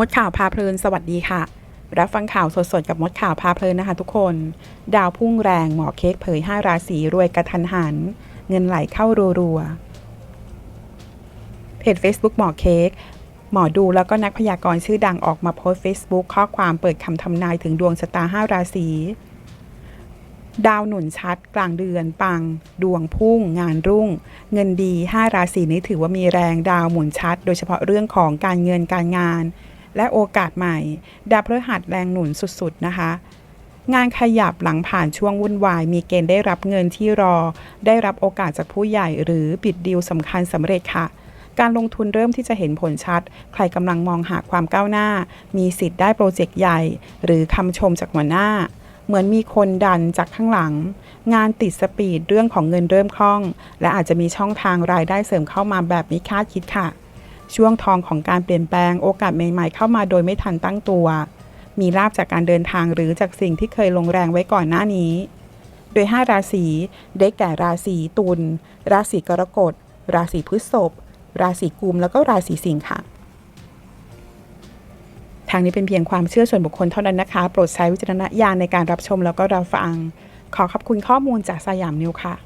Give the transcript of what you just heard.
มดข่าวพาเพลินสวัสดีค่ะ รับฟังข่าวสดๆ กับมดข่าวพาเพลินนะคะทุกคน ดาวพุ่งแรงหมอเค้กเผย 5 ราศีรวยกระทันหัน เงินไหลเข้ารัวๆเพจ Facebook หมอเค้กหมอดูแล้วก็นักพยากรณ์ชื่อดังออกมาโพสต์ Facebook ข้อความเปิดคำทำนายถึงดวงชะตา 5 ราศีดาวหนุนชัดกลางเดือน ปัง ดวงพุ่ง งานรุ่ง เงินดี 5 ราศีนี้ถือว่ามีแรงดาวหมุนชัด โดยเฉพาะเรื่องของการเงินการงาน และโอกาสใหม่ ดาวพฤหัสแรงหนุนสุดๆนะคะ งานขยับหลังผ่านช่วงวุ่นวาย มีเกณฑ์ได้รับเงินที่รอ ได้รับโอกาสจากผู้ใหญ่หรือปิดดีลสำคัญสำเร็จค่ะการลงทุนเริ่มที่จะเห็นผลชัด ใครกำลังมองหาความก้าวหน้า มีสิทธิ์ได้โปรเจกต์ใหญ่ หรือคำชมจากหัวหน้า เหมือนมีคนดันจากข้างหลัง งานติดสปีดเรื่องของเงินเริ่มคล่อง และอาจจะมีช่องทางรายได้เสริมเข้ามาแบบไม่คาดคิดค่ะ ช่วงทองของการเปลี่ยนแปลงโอกาสใหม่ๆ เข้ามาโดยไม่ทันตั้งตัว มีลาบจากการเดินทางหรือจากสิ่งที่เคยลงแรงไว้ก่อนหน้านี้ โดย 5 ราศีได้แก่ราศีตุล ราศีกรกฎ ราศีพฤษภ ราศีกุม แล้วก็ราศีสิงค์ค่ะ ทางนี้เป็นเพียงความเชื่อส่วนบุคคลเท่านั้นนะคะ โปรดใช้วิจารณญาณในการรับชมแล้วก็รับฟัง ขอขอบคุณข้อมูลจากสยามนิวค่ะ